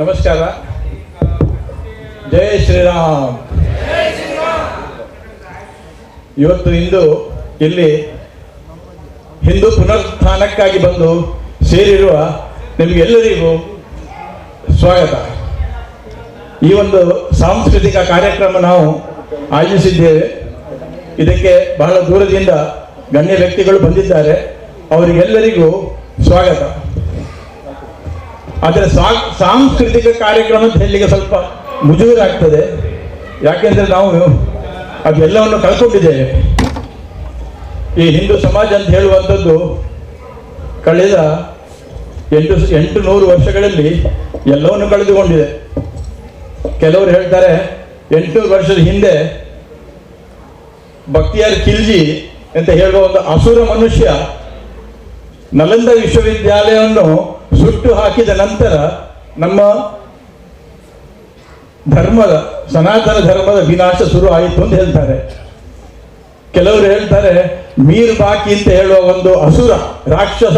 ನಮಸ್ಕಾರ. ಜೈ ಶ್ರೀರಾಮ್. ಇವತ್ತು ಇಂದು ಇಲ್ಲಿ ಹಿಂದೂ ಪುನರುತ್ಥಾನಕ್ಕಾಗಿ ಬಂದು ಸೇರಿರುವ ನಿಮಗೆಲ್ಲರಿಗೂ ಸ್ವಾಗತ. ಈ ಒಂದು ಸಾಂಸ್ಕೃತಿಕ ಕಾರ್ಯಕ್ರಮ ನಾವು ಆಯೋಜಿಸಿದ್ದೇವೆ. ಇದಕ್ಕೆ ಬಹಳ ದೂರದಿಂದ ಗಣ್ಯ ವ್ಯಕ್ತಿಗಳು ಬಂದಿದ್ದಾರೆ. ಅವರಿಗೆಲ್ಲರಿಗೂ ಸ್ವಾಗತ. ಆದರೆ ಸಾ- ಸಾಂಸ್ಕೃತಿಕ ಕಾರ್ಯಕ್ರಮ ಅಂತ ಹೇಳಲಿಕ್ಕೆ ಸ್ವಲ್ಪ ಮುಜುಗರಾಗ್ತದೆ. ಯಾಕೆಂದ್ರೆ ನಾವು ಅದೆಲ್ಲವನ್ನು ಕಳ್ಕೊಂಡಿದ್ದೇವೆ. ಈ ಹಿಂದೂ ಸಮಾಜ ಅಂತ ಹೇಳುವಂಥದ್ದು ಕಳೆದ ಎಂಟು ಎಂಟು ನೂರು ವರ್ಷಗಳಲ್ಲಿ ಎಲ್ಲವನ್ನು ಕಳೆದುಕೊಂಡಿದೆ. ಕೆಲವರು ಹೇಳ್ತಾರೆ ಎಂಟು ವರ್ಷದ ಹಿಂದೆ ಭಕ್ತಿಯಾರ್ ಖಿಲ್ಜಿ ಅಂತ ಹೇಳುವ ಒಂದು ಅಸುರ ಮನುಷ್ಯ ನಲಂದ ವಿಶ್ವವಿದ್ಯಾಲಯವನ್ನು ಸುಟ್ಟು ಹಾಕಿದ ನಂತರ ನಮ್ಮ ಧರ್ಮದ, ಸನಾತನ ಧರ್ಮದ ವಿನಾಶ ಶುರು ಆಯಿತು ಅಂತ ಹೇಳ್ತಾರೆ. ಕೆಲವರು ಹೇಳ್ತಾರೆ, ಮೀರ್ ಬಾಕಿ ಅಂತ ಹೇಳುವ ಒಂದು ಅಸುರ, ರಾಕ್ಷಸ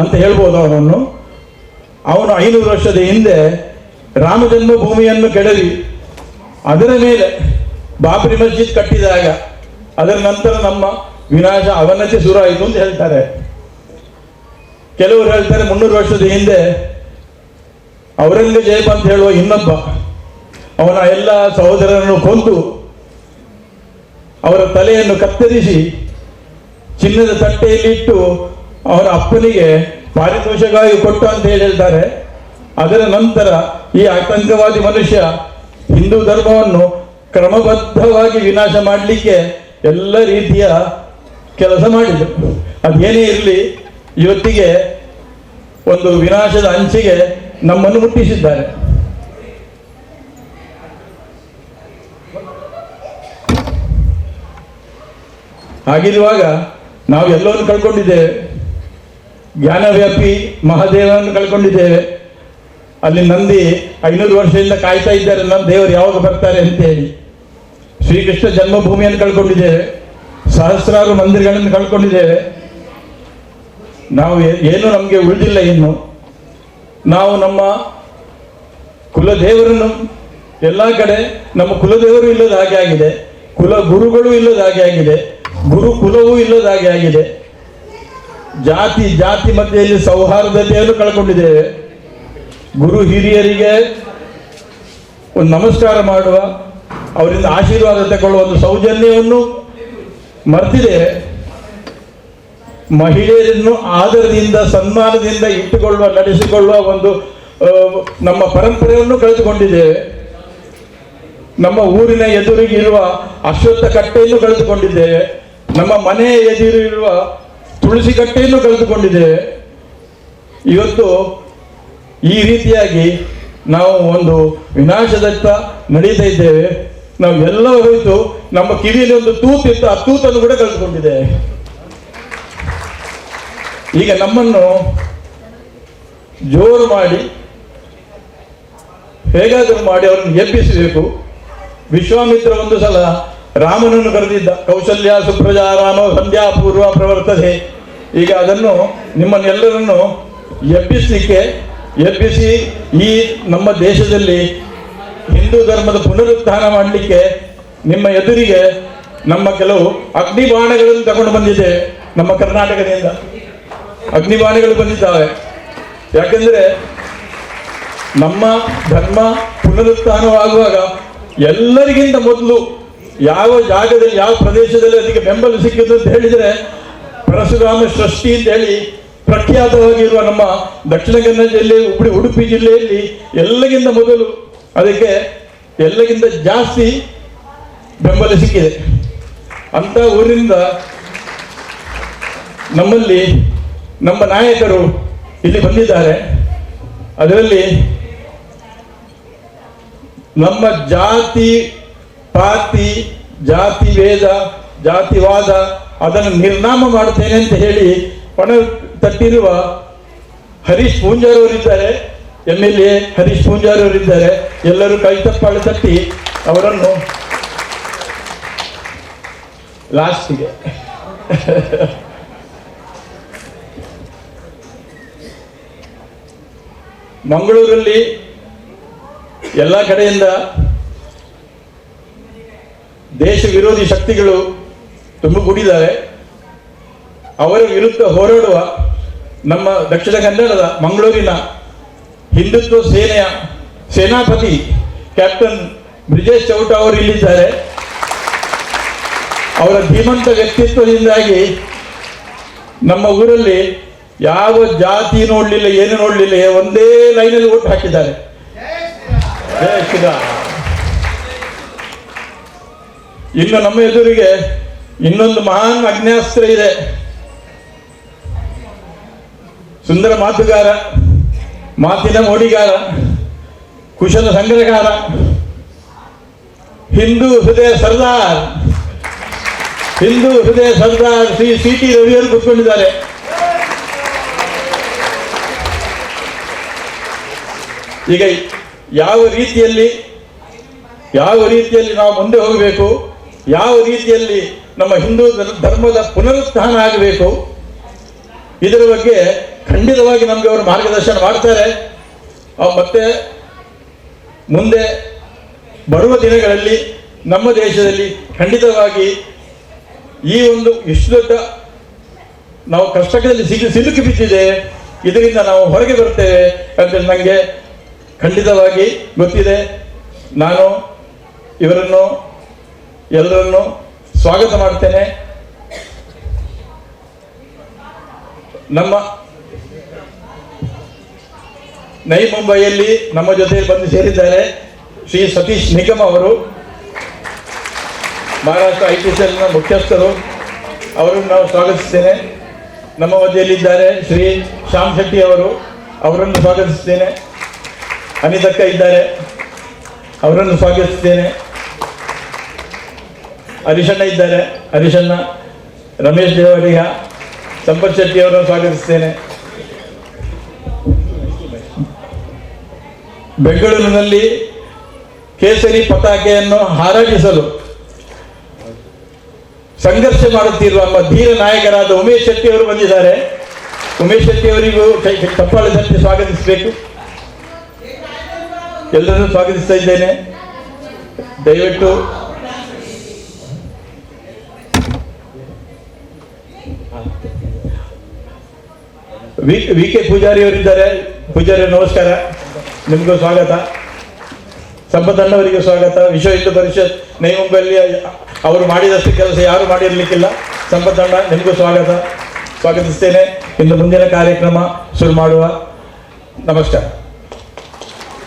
ಅಂತ ಹೇಳ್ಬೋದು ಅವನನ್ನು. ಅವನು ಐನೂರು ವರ್ಷದ ಹಿಂದೆ ರಾಮ ಜನ್ಮಭೂಮಿಯನ್ನು ಕೆಡವಿ. ಅದರ ಮೇಲೆ ಬಾಬ್ರಿ ಮಸ್ಜಿದ್ ಕಟ್ಟಿದಾಗ, ಅದರ ನಂತರ ನಮ್ಮ ವಿನಾಶ ಅವನತಿ ಶುರು ಆಯಿತು ಅಂತ ಹೇಳ್ತಾರೆ. ಕೆಲವರು ಹೇಳ್ತಾರೆ ಮುನ್ನೂರು ವರ್ಷದ ಹಿಂದೆ ಔರಂಗಜೇಬ್ ಅಂತ ಹೇಳುವ ಇನ್ನೊಬ್ಬ, ಅವನ ಎಲ್ಲ ಸಹೋದರರನ್ನು ಕೊಂದು ಅವರ ತಲೆಯನ್ನು ಕತ್ತರಿಸಿ ಚಿನ್ನದ ತಟ್ಟೆಯಲ್ಲಿ ಇಟ್ಟು ಅವರ ಅಪ್ಪನಿಗೆ ಪಾರಿತೋಷಕವಾಗಿ ಕೊಟ್ಟು ಅಂತ ಹೇಳಿ ಹೇಳ್ತಾರೆ. ಅದರ ನಂತರ ಈ ಆತಂಕವಾದಿ ಮನುಷ್ಯ ಹಿಂದೂ ಧರ್ಮವನ್ನು ಕ್ರಮಬದ್ಧವಾಗಿ ವಿನಾಶ ಮಾಡಲಿಕ್ಕೆ ಎಲ್ಲ ರೀತಿಯ ಕೆಲಸ ಮಾಡಿದರು. ಅದೇನೇ ಇರಲಿ ಇವತ್ತಿಗೆ ಒಂದು ವಿನಾಶದ ಅಂಚಿಗೆ ನಮ್ಮನ್ನು ಮುಟ್ಟಿಸಿದ್ದಾರೆ. ಹಾಗಿರುವಾಗ ನಾವು ಎಲ್ಲವನ್ನು ಕಳ್ಕೊಂಡಿದ್ದೇವೆ. ಜ್ಞಾನವ್ಯಾಪಿ ಮಹಾದೇವನನ್ನು ಕಳ್ಕೊಂಡಿದ್ದೇವೆ. ಅಲ್ಲಿ ನಂದಿ ಐನೂರು ವರ್ಷದಿಂದ ಕಾಯ್ತಾ ಇದ್ದಾರೆ ನಮ್ಮ ದೇವರು ಯಾವಾಗ ಬರ್ತಾರೆ ಅಂತ ಹೇಳಿ ಶ್ರೀಕೃಷ್ಣ ಜನ್ಮಭೂಮಿಯನ್ನು ಕಳ್ಕೊಂಡಿದ್ದೇವೆ. ಸಹಸ್ರಾರು ಮಂದಿರಗಳನ್ನು ಕಳ್ಕೊಂಡಿದ್ದೇವೆ. ನಾವು ಏನು ನಮಗೆ ಉಳಿದಿಲ್ಲ ಇನ್ನು. ನಾವು ನಮ್ಮ ಕುಲದೇವರನ್ನು ಎಲ್ಲ ಕಡೆ ನಮ್ಮ ಕುಲದೇವರು ಇಲ್ಲದ ಹಾಗೆ ಆಗಿದೆ. ಕುಲ ಗುರುಗಳು ಇಲ್ಲದ ಹಾಗೆ ಆಗಿದೆ. ಗುರು ಕುಲವೂ ಇಲ್ಲದ ಹಾಗೆ ಆಗಿದೆ. ಜಾತಿ ಜಾತಿ ಮಧ್ಯೆಯಲ್ಲಿ ಸೌಹಾರ್ದತೆಯನ್ನು ಕಳ್ಕೊಂಡಿದ್ದೇವೆ. ಗುರು ಹಿರಿಯರಿಗೆ ಒಂದು ನಮಸ್ಕಾರ ಮಾಡುವ, ಅವರಿಂದ ಆಶೀರ್ವಾದ ತಗೊಳ್ಳುವ ಒಂದು ಸೌಜನ್ಯವನ್ನು ಮರ್ತಿದ್ದೇವೆ. ಮಹಿಳೆಯರನ್ನು ಆದರದಿಂದ, ಸನ್ಮಾನದಿಂದ ಇಟ್ಟುಕೊಳ್ಳುವ, ನಡೆಸಿಕೊಳ್ಳುವ ಒಂದು ನಮ್ಮ ಪರಂಪರೆಯನ್ನು ಕಳೆದುಕೊಂಡಿದ್ದೇವೆ. ನಮ್ಮ ಊರಿನ ಎದುರಿಗಿರುವ ಅಶ್ವತ್ಥ ಕಟ್ಟೆಯನ್ನು ಕಳೆದುಕೊಂಡಿದ್ದೇವೆ. ನಮ್ಮ ಮನೆಯ ಎದುರಿರುವ ತುಳಸಿ ಕಟ್ಟೆಯನ್ನು ಕಳೆದುಕೊಂಡಿದ್ದೇವೆ. ಇವತ್ತು ಈ ರೀತಿಯಾಗಿ ನಾವು ಒಂದು ವಿನಾಶದತ್ತ ನಡೀತಾ ಇದ್ದೇವೆ. ನಾವು ಎಲ್ಲ ಹೋಯಿತು, ನಮ್ಮ ಕಿವಿಯಲ್ಲಿ ಒಂದು ತೂತಿತ್ತು, ಆ ತೂತನ್ನು ಕೂಡ ಕಳೆದುಕೊಂಡಿದ್ದೇವೆ. ಈಗ ನಮ್ಮನ್ನು ಜೋರು ಮಾಡಿ ಹೇಗಾದರೂ ಮಾಡಿ ಅವರನ್ನು ಎಬ್ಬಿಸಬೇಕು. ವಿಶ್ವಾಮಿತ್ರ ಒಂದು ಸಲ ರಾಮನನ್ನು ಕರೆದಿದ್ದ, ಕೌಶಲ್ಯ, ಸುಪ್ರಜಾ, ರಾಮ, ಸಂಧ್ಯಾ ಪೂರ್ವ ಪ್ರವರ್ತದೆ. ಈಗ ಅದನ್ನು ನಿಮ್ಮನ್ನೆಲ್ಲರನ್ನು ಎಬ್ಬಿಸಲಿಕ್ಕೆ, ಎಬ್ಬಿಸಿ ಈ ನಮ್ಮ ದೇಶದಲ್ಲಿ ಹಿಂದೂ ಧರ್ಮದ ಪುನರುತ್ಥಾನ ಮಾಡಲಿಕ್ಕೆ ನಿಮ್ಮ ಎದುರಿಗೆ ನಮ್ಮ ಕೆಲವು ಅಗ್ನಿಬಾಣಗಳನ್ನು ತಗೊಂಡು ಬಂದಿದೆ ನಮ್ಮ ಕರ್ನಾಟಕದಿಂದ. ಅಗ್ನಿಬಾಣಗಳು ಬಂದಿದ್ದಾವೆ. ಯಾಕೆಂದ್ರೆ ನಮ್ಮ ಧರ್ಮ ಪುನರುತ್ಥಾನವಾಗುವಾಗ ಎಲ್ಲರಿಗಿಂತ ಮೊದಲು ಯಾವ ಜಾಗದಲ್ಲಿ, ಯಾವ ಪ್ರದೇಶದಲ್ಲಿ ಅದಕ್ಕೆ ಬೆಂಬಲ ಸಿಕ್ಕಿದ್ದು ಅಂತ ಹೇಳಿದರೆ ಪರಶುರಾಮ ಸೃಷ್ಟಿ ಅಂತ ಹೇಳಿ ಪ್ರಖ್ಯಾತವಾಗಿರುವ ನಮ್ಮ ದಕ್ಷಿಣ ಕನ್ನಡ ಜಿಲ್ಲೆ, ಉಡುಪಿ ಉಡುಪಿ ಜಿಲ್ಲೆಯಲ್ಲಿ ಎಲ್ಲಗಿಂತ ಮೊದಲು ಅದಕ್ಕೆ ಎಲ್ಲಗಿಂತ ಜಾಸ್ತಿ ಬೆಂಬಲ ಸಿಕ್ಕಿದೆ. ಅಂತ ಊರಿನಿಂದ ನಮ್ಮಲ್ಲಿ ನಮ್ಮ ನಾಯಕರು ಇಲ್ಲಿ ಬಂದಿದ್ದಾರೆ. ಅದರಲ್ಲಿ ನಮ್ಮ ಜಾತಿ, ಪಾತಿ, ಜಾತಿ ವೇದ ಜಾತಿವಾದ ಅದನ್ನು ನಿರ್ನಾಮ ಮಾಡುತ್ತೇನೆ ಅಂತ ಹೇಳಿ ಪಣ ತಟ್ಟಿರುವ ಹರೀಶ್ ಪೂಂಜಾರ್ ಅವರಿದ್ದಾರೆ. ಎಂ ಎಲ್ ಎ ಹರೀಶ್ ಪೂಂಜಾರ್ ಅವರಿದ್ದಾರೆ. ಎಲ್ಲರೂ ಕೈ ತಟ್ಟಿ ಅವರನ್ನು ಲಾಸ್ಟಿಗೆ ಮಂಗಳೂರಲ್ಲಿ ಎಲ್ಲ ಕಡೆಯಿಂದ ದೇಶ ವಿರೋಧಿ ಶಕ್ತಿಗಳು ತುಂಬಿಕೊಂಡಿದ್ದಾರೆ ಅವರ ವಿರುದ್ಧ ಹೋರಾಡುವ ನಮ್ಮ ದಕ್ಷಿಣ ಕನ್ನಡದ ಮಂಗಳೂರಿನ ಹಿಂದುತ್ವ ಸೇನೆಯ ಸೇನಾಪತಿ ಕ್ಯಾಪ್ಟನ್ ಬ್ರಿಜೇಶ್ ಚೌಟ ಅವರು ಇಲ್ಲಿದ್ದಾರೆ. ಅವರ ಧೀಮಂತ ವ್ಯಕ್ತಿತ್ವದಿಂದಾಗಿ ನಮ್ಮ ಊರಲ್ಲಿ ಯಾವ ಜಾತಿ ನೋಡ್ಲಿಲ್ಲ, ಏನು ನೋಡ್ಲಿಲ್ಲ, ಒಂದೇ ಲೈನಲ್ಲಿ ಓಟ್ ಹಾಕಿದ್ದಾರೆ. ಇನ್ನು ನಮ್ಮ ಎದುರಿಗೆ ಇನ್ನೊಂದು ಮಹಾನ್ ಅಗ್ನಾಸ್ತ್ರ ಇದೆ. ಸುಂದರ ಮಾತುಗಾರ, ಮಾತಿನ ಮೋಡಿಗಾರ, ಕುಶಲ ಸಂಗ್ರಹಗಾರ, ಹಿಂದೂ ಹೃದಯ ಸರ್ದಾರ್, ಹಿಂದೂ ಹೃದಯ ಸರ್ದಾರ್ ಶ್ರೀ ಸಿ ಟಿ ರವಿಯವರು ಕೂತ್ಕೊಂಡಿದ್ದಾರೆ. ಈಗ ಯಾವ ರೀತಿಯಲ್ಲಿ ಯಾವ ರೀತಿಯಲ್ಲಿ ನಾವು ಮುಂದೆ ಹೋಗಬೇಕು, ಯಾವ ರೀತಿಯಲ್ಲಿ ನಮ್ಮ ಹಿಂದೂ ಧರ್- ಧರ್ಮದ ಪುನರುತ್ಥಾನ ಆಗಬೇಕು, ಇದರ ಬಗ್ಗೆ ಖಂಡಿತವಾಗಿ ನಮಗೆ ಅವರು ಮಾರ್ಗದರ್ಶನ ಮಾಡ್ತಾರೆ. ಮತ್ತೆ ಮುಂದೆ ಬರುವ ದಿನಗಳಲ್ಲಿ ನಮ್ಮ ದೇಶದಲ್ಲಿ ಖಂಡಿತವಾಗಿ ಈ ಒಂದು ಇಷ್ಟು ದೊಡ್ಡ ನಾವು ಕಷ್ಟದಲ್ಲಿ ಸಿಲುಕಿ ಬಿದ್ದಿದೆ. ಇದರಿಂದ ನಾವು ಹೊರಗೆ ಬರ್ತೇವೆ ಅಂತೇಳಿ ನನಗೆ ಖಂಡಿತವಾಗಿ ಗೊತ್ತಿದೆ. ನಾನು ಇವರನ್ನು ಎಲ್ಲರನ್ನು ಸ್ವಾಗತ ಮಾಡ್ತೇನೆ ನಮ್ಮ ನೈ ಮುಂಬೈಯಲ್ಲಿ ನಮ್ಮ ಜೊತೆ ಬಂದು ಸೇರಿದ್ದಾರೆ ಶ್ರೀ ಸತೀಶ್ ನಿಗಮ್ ಅವರು. ಮಹಾರಾಷ್ಟ್ರ ಐ ಟಿ ಸೆಲ್ನ ಮುಖ್ಯಸ್ಥರು. ಅವರನ್ನು ನಾವು ಸ್ವಾಗತಿಸ್ತೇನೆ. ನಮ್ಮ ಮಧ್ಯೆಯಲ್ಲಿದ್ದಾರೆ ಶ್ರೀ ಶ್ಯಾಮ್ ಶೆಟ್ಟಿ ಅವರು. ಅವರನ್ನು ಸ್ವಾಗತಿಸ್ತೇನೆ. ಅನಿತಕ್ಕ ಇದ್ದಾರೆ. ಅವರನ್ನು ಸ್ವಾಗತಿಸ್ತೇನೆ. ಹರಿಶಣ್ಣ ಇದ್ದಾರೆ. ಹರಿಶಣ್ಣ ರಮೇಶ್ ದೇವರಿಹ ಸಂಪತ್ ಶೆಟ್ಟಿ ಅವರನ್ನು ಸ್ವಾಗತಿಸ್ತೇನೆ. ಬೆಂಗಳೂರಿನಲ್ಲಿ ಕೇಸರಿ ಪತಾಕೆಯನ್ನು ಹಾರಾಡಿಸಲು ಸಂಘರ್ಷ ಮಾಡುತ್ತಿರುವ ನಮ್ಮ ಧೀರ ನಾಯಕರಾದ ಉಮೇಶ್ ಶೆಟ್ಟಿ ಅವರು ಬಂದಿದ್ದಾರೆ. ಉಮೇಶ್ ಶೆಟ್ಟಿ ಅವರಿಗೂ ಕೈ ತಪ್ಪಾಳದಂತೆ ಸ್ವಾಗತಿಸಬೇಕು. ಎಲ್ಲರನ್ನೂ ಸ್ವಾಗತಿಸ್ತಾ ಇದ್ದೇನೆ. ದಯವಿಟ್ಟು ವಿ ಕೆ ಪೂಜಾರಿ ಅವರಿದ್ದಾರೆ. ಪೂಜಾರಿ ನಮಸ್ಕಾರ. ನಿಮಗೂ ಸ್ವಾಗತ. ಸಂಪತ್ತಣ್ಣವರಿಗೆ ಸ್ವಾಗತ. ವಿಶ್ವ ಹಿಂದೂ ಪರಿಷತ್ ನೈ ಮುಂಬೈಯಲ್ಲಿ ಅವರು ಮಾಡಿದಷ್ಟು ಕೆಲಸ ಯಾರು ಮಾಡಿರ್ಲಿಕ್ಕಿಲ್ಲ. ಸಂಪತ್ತಣ್ಣ ನಿಮಗೂ ಸ್ವಾಗತ. ಸ್ವಾಗತಿಸ್ತೇನೆ. ಇನ್ನು ಮುಂದಿನ ಕಾರ್ಯಕ್ರಮ ಶುರು ಮಾಡುವ. ನಮಸ್ಕಾರ.